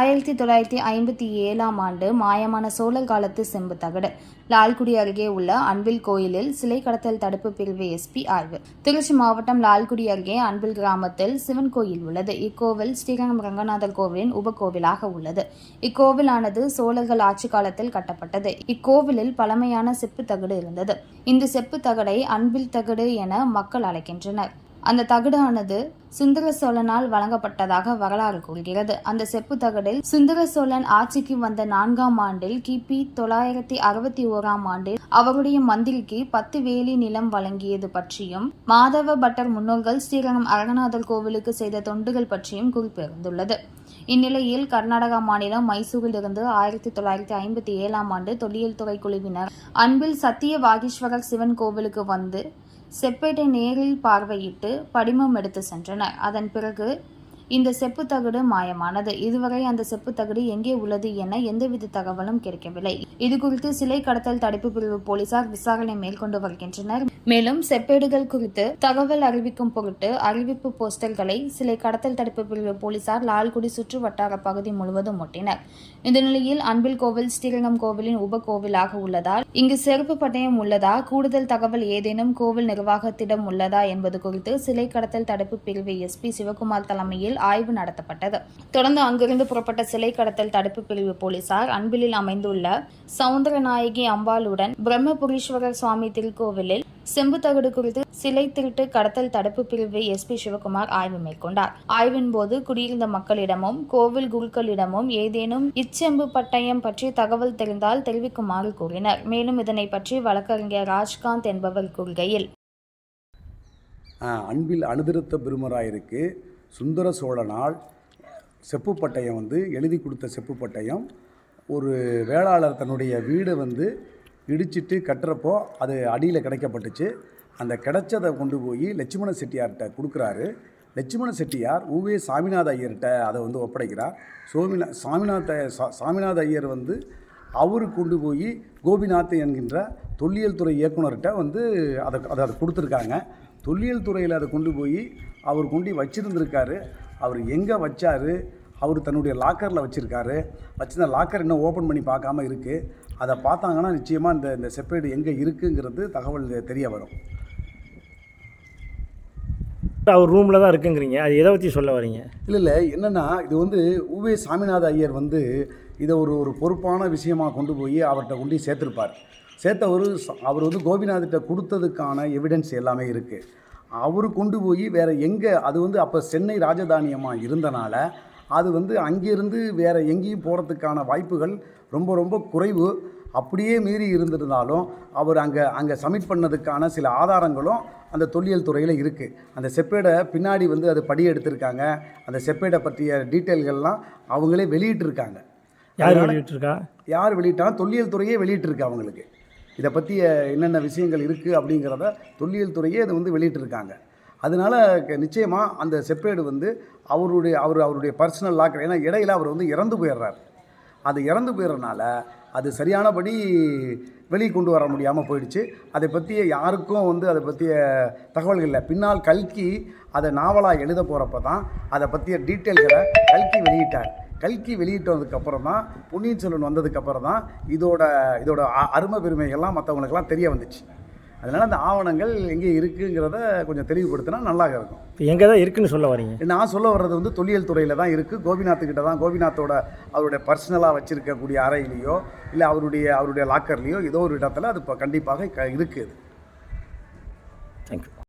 ஆயிரத்தி தொள்ளாயிரத்தி ஐம்பத்தி ஏழாம் ஆண்டு மாயமான சோழர் காலத்து செம்பு தகடு. லால்குடி அருகே உள்ள அன்பில் கோயிலில் சிலை கடத்தல் தடுப்பு பிரிவு எஸ்பி ஆய்வு. திருச்சி மாவட்டம் லால்குடி அருகே அன்பில் கிராமத்தில் சிவன் கோயில் உள்ளது. இக்கோவில் ஸ்ரீரங்கம் ரங்கநாதர் கோவிலின் உபகோவிலாக உள்ளது. இக்கோவிலானது சோழர்கள் ஆட்சி காலத்தில் கட்டப்பட்டது. இக்கோவிலில் பழமையான செப்பு தகடு இருந்தது. இந்த செப்பு தகடை அன்பில் தகடு என மக்கள் அழைக்கின்றனர். அந்த தகடானது சுந்தர சோழனால் வழங்கப்பட்டதாக வரலாறு கூறுகிறது. அந்த செப்பு தகடில் சுந்தர சோழன் ஆட்சிக்கு வந்த நான்காம் ஆண்டில் கிபி தொள்ளாயிரத்தி அறுபத்தி ஓராம் ஆண்டில் அவருடைய மந்திரிக்கு பத்து வேலி நிலம் வழங்கியது பற்றியும் மாதவ பட்டர் முன்னோர்கள் ஸ்ரீரங்கம் அரங்கநாதர் கோவிலுக்கு செய்த தொண்டுகள் பற்றியும் குறிப்பிருந்துள்ளது. இந்நிலையில் கர்நாடகா மாநிலம் மைசூரில் இருந்து ஆயிரத்தி தொள்ளாயிரத்தி ஐம்பத்தி ஏழாம் ஆண்டு தொல்லியல் துறை குழுவினர் அன்பில் சத்திய வாகீஸ்வரர் சிவன் கோவிலுக்கு வந்து செப்பேட்டை நேரில் பார்வையிட்டு படிமம் எடுத்து சென்றனர். அதன் பிறகு இந்த செப்பு தகடு மாயமானது. இதுவரை அந்த செப்பு தகடு எங்கே உள்ளது என எந்தவித தகவலும் கிடைக்கவில்லை. இதுகுறித்து சிலை கடத்தல் தடுப்பு பிரிவு போலீசார் விசாரணை மேற்கொண்டு வருகின்றனர். மேலும் செப்பேடுகள் குறித்து தகவல் அறிவிக்கும் பொருட்டு அறிவிப்பு போஸ்டர்களை சிலை கடத்தல் தடுப்பு பிரிவு போலீசார் லால்குடி சுற்று வட்டார பகுதி முழுவதும் ஒட்டினர். இந்த நிலையில் அன்பில் கோவில் ஸ்ரீரங்கம் கோவிலின் உப கோவிலாக உள்ளதால் இங்கு செருப்பு பட்டயம் உள்ளதா? கூடுதல் தகவல் ஏதேனும் கோவில் நிர்வாகத்திடம் உள்ளதா என்பது குறித்து சிலை கடத்தல் தடுப்பு பிரிவு எஸ்பி சிவகுமார் தலைமையில் ஆய்வு நடத்தப்பட்டது. தொடர்ந்து அங்கிருந்து புறப்பட்ட சிலை கடத்தல் தடுப்பு பிரிவு போலீசார் அன்பிலில் அமைந்துள்ள சவுந்தரநாயகி அம்பாளுடன் பிரம்மபுரீஸ்வரர் சுவாமி திருக்கோவிலில் செம்பு தகடு குறித்து சிலை திருட்டு கடத்தல் தடுப்பு பிரிவு எஸ்பி சிவகுமார் ஆய்வு மேற்கொண்டார். ஆய்வின் போது குடியிருந்த மக்களிடமும் கோவில் குருக்களிடமும் ஏதேனும் இச்செம்பு பட்டயம் பற்றி தகவல் தெரிந்தால் தெரிவிக்குமாறு கூறினர். மேலும் இதனை பற்றி வழக்கறிஞர் ராஜ்காந்த் என்பவர் கூறுகையில் அன்பில் அனுதிருத்த பெருமராயிருக்கு சுந்தர சோழனால் செப்புப்பட்டயம் வந்து எழுதி கொடுத்த செப்புப்பட்டயம் ஒரு வேளாளர் தன்னுடைய வீடை வந்து இடிச்சிட்டு கட்டுறப்போ அது அடியில் கிடைக்கப்பட்டுச்சு. அந்த கிடைச்சதை கொண்டு போய் லட்சுமண செட்டியார்கிட்ட கொடுக்குறாரு. லட்சுமண செட்டியார் ஊவே சாமிநாத ஐயர்கிட்ட அதை வந்து ஒப்படைக்கிறார். சோமிநா சாமிநாத சா- சாமிநாத ஐயர் வந்து அவரு கொண்டு போய் கோபிநாத் என்கின்ற தொல்லியல் துறை இயக்குனர்கிட்ட வந்து அதை அதை அதை கொடுத்துருக்காங்க. தொல்லியல் துறையில் அதை கொண்டு போய் அவர் கொண்டு வச்சிருந்திருக்காரு. அவர் எங்கே வச்சாரு? அவர் தன்னுடைய லாக்கரில் வச்சுருக்காரு. வச்சிருந்த லாக்கர் இன்னும் ஓப்பன் பண்ணி பார்க்காம இருக்குது அதை பார்த்தாங்கன்னா நிச்சயமாக இந்த இந்த செப்பேடு எங்கே இருக்குங்கிறது தகவல் தெரிய வரும். அவர் ரூமில் தான் இருக்குங்கிறீங்க. அது எதை பற்றி சொல்ல வரீங்க? இல்லை இல்லை. என்னென்னா இது வந்து உவே சாமிநாத ஐயர் வந்து இதை ஒரு ஒரு பொறுப்பான விஷயமா கொண்டு போய் அவர்கிட்ட கொண்டு சேர்த்துருப்பார். சேர்த்தவர் ச- அவர் வந்து கோபிநாத்திட்ட கொடுத்ததுக்கான எவிடன்ஸ் எல்லாமே இருக்குது அவர் கொண்டு போய் வேறு எங்கே அது வந்து அப்போ சென்னை ராஜதானியமாக இருந்தனால அது வந்து அங்கேருந்து வேறு எங்கேயும் போகிறதுக்கான வாய்ப்புகள் ரொம்ப ரொம்ப குறைவு. அப்படியே மீறி இருந்திருந்தாலும் அவர் அங்கே அங்கே சப்மிட் பண்ணதுக்கான சில ஆதாரங்களும் அந்த தொல்லியல் துறையில் இருக்குது அந்த செப்பேடை பின்னாடி வந்து அது படி எடுத்திருக்காங்க அந்த செப்பேடை பற்றிய டீட்டெயில்கள்லாம் அவங்களே வெளியிட்டிருக்காங்க. யார் வெளியிட்டிருக்கா? யார் வெளியிட்டாலும் தொல்லியல் துறையே வெளியிட்டிருக்கு அவங்களுக்கு. இதை பற்றிய என்னென்ன விஷயங்கள் இருக்குது அப்படிங்கிறத தொல்லியல் துறையே அதை வந்து வெளியிட்டிருக்காங்க. அதனால நிச்சயமாக அந்த செப்பேடு வந்து அவருடைய அவர் அவருடைய பர்சனல் லாக்கர் ஏன்னா இடையில அவர் வந்து இறந்து போயிடுறாரு. அது இறந்து போயிடுறனால அது சரியானபடி வெளியே கொண்டு வர முடியாமல் போயிடுச்சு. அதை பற்றிய யாருக்கும் வந்து அதை பற்றிய தகவல்கள் இல்லை. பின்னால் கல்கி அதை நாவலாக எழுத போகிறப்ப தான் அதை பற்றிய டீட்டெயில்களை கல்கி வெளியிட்டார். கல்கி வெளியிட்டதுக்கப்புறம் தான் பொன்னியின் செல்வன் வந்ததுக்கப்புறம் தான் இதோட இதோட அருமை பெருமைகள்லாம் மற்றவங்களுக்கெல்லாம் தெரிய வந்துச்சு. அதனால் அந்த ஆவணங்கள் எங்கே இருக்குங்கிறத கொஞ்சம் தெளிவுபடுத்தினா நல்லா இருக்கும். இப்போ எங்கே தான் இருக்குன்னு சொல்ல வரீங்க? நான் சொல்ல வர்றது வந்து தொல்லியல் துறையில் தான் இருக்குது கோபிநாத்துக்கிட்ட தான் கோபிநாத்தோட அவருடைய பர்சனலாக வச்சுருக்கக்கூடிய அறையிலையோ இல்லை அவருடைய அவருடைய லாக்கர்லேயோ ஏதோ ஒரு இடத்துல அது இப்போ கண்டிப்பாக க இருக்குது தேங்க்யூ